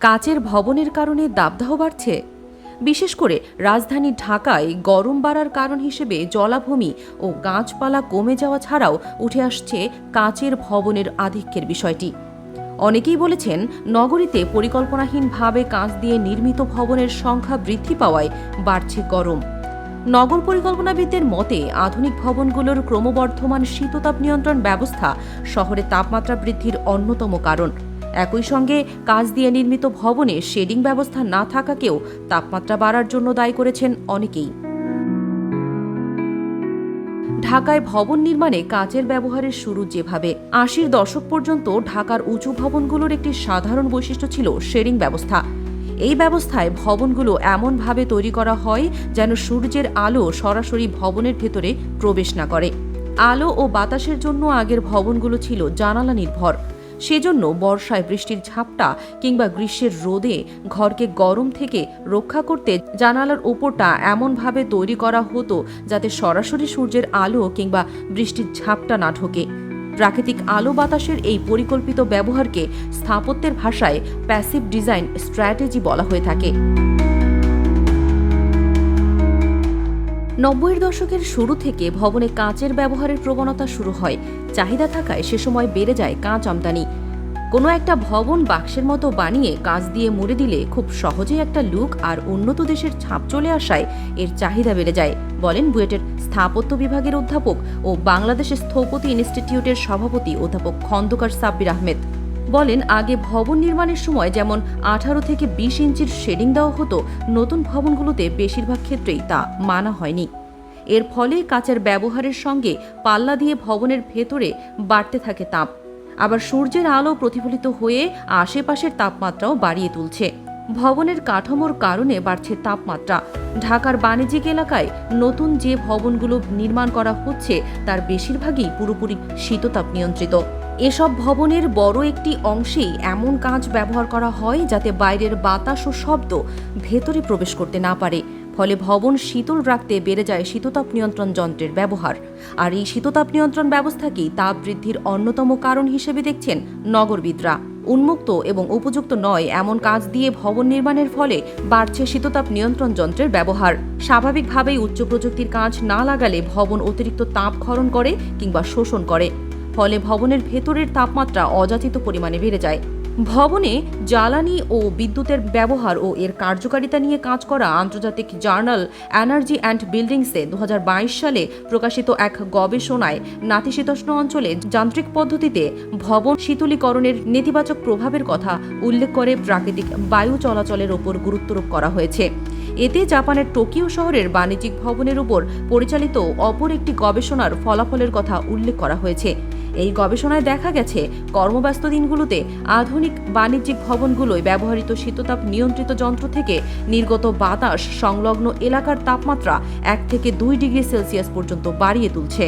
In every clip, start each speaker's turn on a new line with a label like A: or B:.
A: কাচের ভবনের কারণে দাবদাহ বাড়ছে। বিশেষ করে রাজধানী ঢাকায় গরম বাড়ার কারণ হিসেবে জলাভূমি ও গাছপালা কমে যাওয়া ছাড়াও উঠে আসছে কাচের ভবনের আধিক্যের বিষয়টি। অনেকেই বলেছেন, নগরীতে পরিকল্পনাহীনভাবে কাঁচ দিয়ে নির্মিত ভবনের সংখ্যা বৃদ্ধি পাওয়ায় বাড়ছে গরম। নগর পরিকল্পনাবিদদের মতে, আধুনিক ভবনগুলোর ক্রমবর্ধমান শীততাপ নিয়ন্ত্রণ ব্যবস্থা শহরে তাপমাত্রা বৃদ্ধির অন্যতম কারণ। একই সঙ্গে কাজ দিয়ে নির্মিত ভবনে শেডিং ব্যবস্থা না থাকাকেও তাপমাত্রা বাড়ার জন্য দায়ী করেছেন অনেকেই। ঢাকায় ভবন নির্মাণে কাঁচের ব্যবহারের শুরু যেভাবে, আশির দশক পর্যন্ত ঢাকার উঁচু ভবনগুলোর একটি সাধারণ বৈশিষ্ট্য ছিল শেডিং ব্যবস্থা। এই ব্যবস্থায় ভবনগুলো এমনভাবে তৈরি করা হয় যেন সূর্যের আলো সরাসরি ভবনের ভেতরে প্রবেশ না করে। আলো ও বাতাসের জন্য আগের ভবনগুলো ছিল জানালা নির্ভর। সেজন্য বর্ষায় বৃষ্টির ঝাপটা কিংবা গ্রীষ্মের রোদে ঘরকে গরম থেকে রক্ষা করতে জানালার ওপরটা এমনভাবে তৈরি করা হতো যাতে সরাসরি সূর্যের আলো কিংবা বৃষ্টির ঝাপটা না ঢোকে। প্রাকৃতিক আলো বাতাসের এই পরিকল্পিত ব্যবহারকে স্থাপত্যের ভাষায় প্যাসিভ ডিজাইন স্ট্র্যাটেজি বলা হয়ে থাকে। নব্বইয়ের দশকের শুরু থেকে ভবনে কাঁচের ব্যবহারের প্রবণতা শুরু হয়। চাহিদা থাকায় সে সময় বেড়ে যায় কাঁচ আমদানি। কোনো একটা ভবন বাক্সের মতো বানিয়ে কাঁচ দিয়ে মুড়ে দিলে খুব সহজেই একটা লুক আর উন্নত দেশের ছাপ চলে আসায় এর চাহিদা বেড়ে যায়, বলেন বুয়েটের স্থাপত্য বিভাগের অধ্যাপক ও বাংলাদেশের স্থপতি ইনস্টিটিউটের সভাপতি অধ্যাপক খন্দকার সাব্বির আহমেদ। বলেন, আগে ভবন নির্মাণের সময় যেমন আঠারো থেকে বিশ ইঞ্চির শেডিং দেওয়া হতো, নতুন ভবনগুলোতে বেশিরভাগ ক্ষেত্রেই তা মানা হয়নি। এর ফলে কাচের ব্যবহারের সঙ্গে পাল্লা দিয়ে ভবনের ভেতরে বাড়তে থাকে তাপ। আবার সূর্যের আলো প্রতিফলিত হয়ে আশেপাশের তাপমাত্রাও বাড়িয়ে তুলছে। ভবনের কাঠামোর কারণে বাড়ছে তাপমাত্রা। ঢাকার বাণিজ্যিক এলাকায় নতুন যে ভবনগুলো নির্মাণ করা হচ্ছে, তার বেশিরভাগই পুরোপুরি শীততাপ নিয়ন্ত্রিত। এসব ভবনের বড় একটি অংশেই এমন কাঁচ ব্যবহার করা হয় যাতে বাইরের বাতাস ও শব্দ ভেতরে প্রবেশ করতে না পারে। ফলে ভবন শীতল রাখতে বেড়ে যায় শীততাপ নিয়ন্ত্রণ যন্ত্রের ব্যবহার। আর এই শীততাপ নিয়ন্ত্রণ ব্যবস্থাকেই তাপ বৃদ্ধির অন্যতম কারণ হিসেবে দেখছেন নগরবিদরা। উন্মুক্ত এবং উপযুক্ত নয়, এমন কাজ দিয়ে ভবন নির্মাণের ফলে বাড়ছে শীততাপ নিয়ন্ত্রণ যন্ত্রের ব্যবহার। স্বাভাবিকভাবেই উচ্চ প্রযুক্তির কাজ না লাগালে ভবন অতিরিক্ত তাপ ক্ষরণ করে কিংবা শোষণ করে। ফলে ভবনের ভেতরের তাপমাত্রা অযাচিত পরিমাণে বেড়ে যায়। ভবনে জ্বালানি ও বিদ্যুতের ব্যবহার ও এর কার্যকারিতা নিয়ে কাজ করা আন্তর্জাতিক জার্নাল এনার্জি অ্যান্ড বিল্ডিংসে দু হাজার বাইশ সালে প্রকাশিত এক গবেষণায় নাতিশীতোষ্ণ অঞ্চলে যান্ত্রিক পদ্ধতিতে ভবন শীতলীকরণের নেতিবাচক প্রভাবের কথা উল্লেখ করে প্রাকৃতিক বায়ু চলাচলের ওপর গুরুত্বারোপ করা হয়েছে। এতে জাপানের টোকিও শহরের বাণিজ্যিক ভবনের উপর পরিচালিত অপর একটি গবেষণার ফলাফলের কথা উল্লেখ করা হয়েছে। এই গবেষণায় দেখা গেছে, কর্মব্যস্ত দিনগুলোতে আধুনিক বাণিজ্যিক ভবনগুলোয় ব্যবহৃত শীততাপ নিয়ন্ত্রিত যন্ত্র থেকে নির্গত বাতাস সংলগ্ন এলাকার তাপমাত্রা এক থেকে দুই ডিগ্রি সেলসিয়াস পর্যন্ত বাড়িয়ে তুলছে।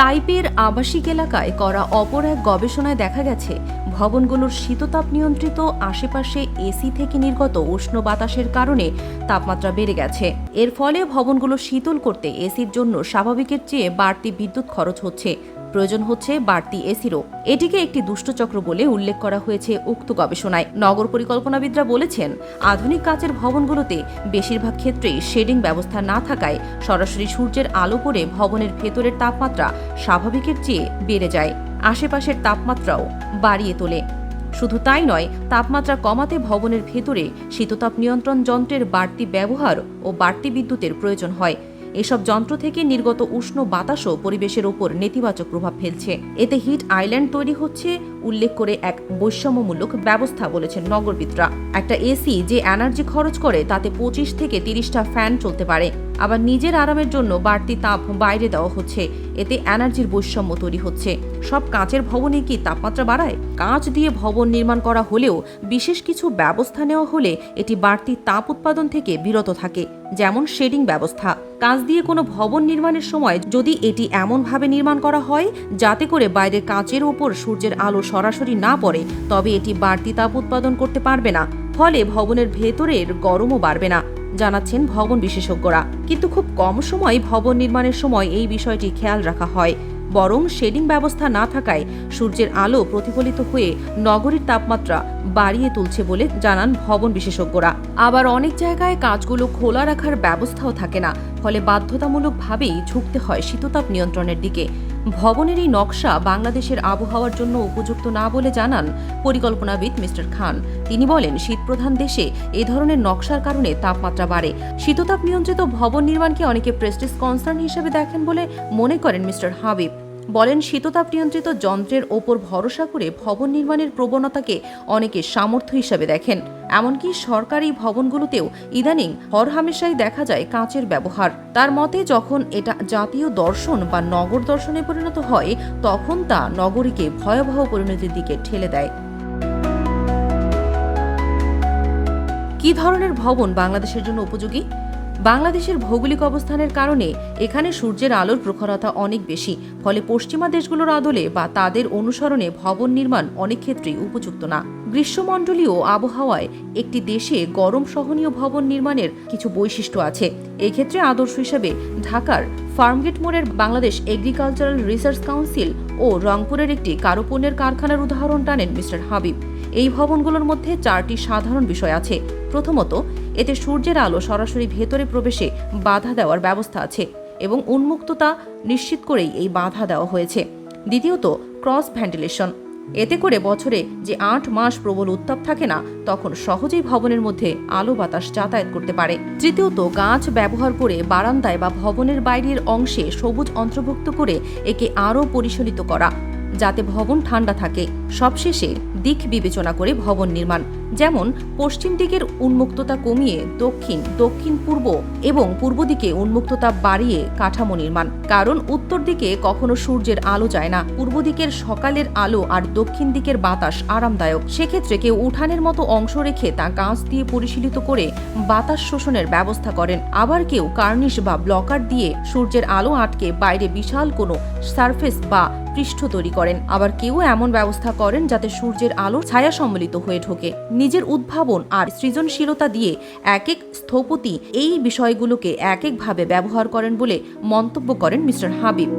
A: তাইপের আবাসিক এলাকায় করা অপর এক গবেষণায় দেখা গেছে ভবনগুলোর শীততাপ নিয়ন্ত্রিত, আশেপাশে এসি থেকে নির্গত উষ্ণ বাতাসের কারণে তাপমাত্রা বেড়ে গেছে। এর ফলে ভবনগুলো শীতল করতে এসির জন্য স্বাভাবিকের চেয়ে বাড়তি বিদ্যুৎ খরচ হচ্ছে। প্রয়োজন হচ্ছে বাড়তি এসিরও। এটিকে একটি দুষ্টচক্র বলে উল্লেখ করা হয়েছে উক্ত গবেষণায়। নগর পরিকল্পনাবিদরা বলেছেন, আধুনিক কাচের ভবনগুলোতে বেশিরভাগ ক্ষেত্রেই শেডিং ব্যবস্থা না থাকায় সরাসরি সূর্যের আলো পড়ে ভবনের ভেতরের তাপমাত্রা স্বাভাবিকের চেয়ে বেড়ে যায়, আশেপাশের তাপমাত্রাও বাড়িয়ে তোলে। শুধু তাই নয়, তাপমাত্রা কমাতে ভবনের ভেতরে শীততাপ নিয়ন্ত্রণ যন্ত্রের বাড়তি ব্যবহার ও বাড়তি বিদ্যুতের প্রয়োজন হয়। এসব যন্ত্র থেকে নির্গত উষ্ণ বাতাসও পরিবেশের ওপর নেতিবাচক প্রভাব ফেলছে। এতে হিট আইল্যান্ড তৈরি হচ্ছে উল্লেখ করে এক বৈষম্যমূলক ব্যবস্থা বলেছেন নগরবিদরা। একটা এসি যে এনার্জি খরচ করে, তাতে পঁচিশ থেকে তিরিশটা ফ্যান চলতে পারে। আবার নিজের আরামের জন্য বাড়তি তাপ বাইরে দেওয়া হচ্ছে। এতে এনার্জির বৈষম্য তৈরি হচ্ছে। সব কাঁচের ভবনে কি তাপমাত্রা বাড়ায়? কাঁচ দিয়ে ভবন নির্মাণ করা হলেও বিশেষ কিছু ব্যবস্থা নেওয়া হলে এটি বাড়তি তাপ উৎপাদন থেকে বিরত থাকে, যেমন শেডিং ব্যবস্থা। কাঁচ দিয়ে কোনো ভবন নির্মাণের সময় যদি এটি এমনভাবে নির্মাণ করা হয়, যাতে করে বাইরের কাঁচের ওপর সূর্যের আলো সরাসরি না পড়ে, তবে এটি বাড়তি তাপ উৎপাদন করতে পারবে না। ফলে ভবনের ভেতরের গরমও বাড়বে না, জানাচ্ছেন ভবন বিশেষজ্ঞরা। কিন্তু খুব কম সময় ভবন নির্মাণের সময় এই বিষয়টি খেয়াল রাখা হয়। বরং শেডিং ব্যবস্থা না থাকায় সূর্যের আলো প্রতিফলিত হয়ে নগরীর তাপমাত্রা বাড়িয়ে তুলছে বলে জানান ভবন বিশেষজ্ঞরা। আবার অনেক জায়গায় কাজগুলো খোলা রাখার ব্যবস্থাও থাকে না, ফলে বাধ্যতামূলকভাবেই ঝুঁকতে হয় শীততাপ নিয়ন্ত্রণের দিকে। ভবনের এই নকশা বাংলাদেশের আবহাওয়ার জন্য উপযুক্ত না বলে জানান পরিকল্পনাবিদ মিস্টার খান। তিনি বলেন, শীতপ্রধান দেশে এ ধরনের নকশার কারণে তাপমাত্রা বাড়ে। শীততাপ নিয়ন্ত্রিত ভবন নির্মাণকে অনেকে প্রেস্টিজ কনসার্ন হিসেবে দেখেন বলে মনে করেন মিস্টার হাবিব। বলেন শীততাপ নিয়ন্ত্রিত যন্ত্রের ওপর ভরসা করে ভবন নির্মাণের প্রবণতাকে অনেকে সামর্থ্য হিসাবে দেখেন। এমনকি সরকারি ভবনগুলোতেও ইদানিং হরহামেশাই দেখা যায় কাঁচের ব্যবহার। তার মতে, যখন এটা জাতীয় দর্শন বা নগর দর্শনে পরিণত হয়, তখন তা নগরীকে ভয়াবহ পরিণতির দিকে ঠেলে দেয়। কি ধরনের ভবন বাংলাদেশের জন্য উপযোগী? বাংলাদেশের ভৌগোলিক অবস্থানের কারণে এখানে সূর্যের আলোর প্রখরতা অনেক বেশি, ফলে পশ্চিমা দেশগুলোর আদলে বা তাদের অনুসরণে ভবন নির্মাণ অনেক ক্ষেত্রেই উপযুক্ত না। গ্রীষ্মমণ্ডলীয় আবহাওয়ায় একটি দেশে গরম সহনীয় ভবন নির্মাণের কিছু বৈশিষ্ট্য আছে। এক্ষেত্রে আদর্শ হিসেবে ঢাকার ফার্মগেট মোড়ের বাংলাদেশ এগ্রিকালচারাল রিসার্চ কাউন্সিল ও রংপুরের একটি কারুপণ্যের কারখানার উদাহরণ টানেন মিস্টার হাবিব। এই ভবনগুলোর মধ্যে চারটি সাধারণ বিষয় আছে। প্রথমত এতে সূর্যের আলো সরাসরি ভেতরে প্রবেশে বাধা দেওয়ার ব্যবস্থা আছে এবং উন্মুক্ততা নিশ্চিত করেই এই বাধা দেওয়া হয়েছে। দ্বিতীয়ত, ক্রস ভেন্টিলেশন। এতে করে বছরে যে আট মাস প্রবল উত্তাপ থাকে না, তখন সহজেই ভবনের মধ্যে আলো বাতাস যাতায়াত করতে পারে। তৃতীয়ত, গাছ ব্যবহার করে বারান্দায় বা ভবনের বাইরের অংশে সবুজ অন্তর্ভুক্ত করে একে আরও পরিচালিত করা, যাতে ভবন ঠান্ডা থাকে। সবশেষে দিক বিবেচনা করে ভবন নির্মাণ। যেমন পশ্চিম দিকের উন্মুক্ততা কমিয়ে দক্ষিণ দক্ষিণ পূর্ব এবং পূর্ব দিকে উন্মুক্ততা বাড়িয়ে কাঠামো নির্মাণ। কারণ উত্তর দিকে কখনো সূর্যের আলো যায় না, পূর্ব দিকের সকালের আলো আর দক্ষিণ দিকের বাতাস আরামদায়ক। সেক্ষেত্রে কেউ উঠানের মতো অংশ রেখে তা গাছ দিয়ে পরিশীলিত করে বাতাস শোষণের ব্যবস্থা করেন। আবার কেউ কার্নিশ বা ব্লকার দিয়ে সূর্যের আলো আটকে বাইরে বিশাল কোনো সারফেস বা পৃষ্ঠ তৈরি করেন। আবার কেউ এমন ব্যবস্থা করেন যাতে সূর্যের আলো ছায়া সম্মিলিত হয়ে ঢোকে। নিজের উদ্ভাবন আর সৃজনশীলতা দিয়ে এক এক স্থপতি এই বিষয়গুলোকে এক একভাবে ব্যবহার করেন বলে মন্তব্য করেন মিস্টার হাবিব।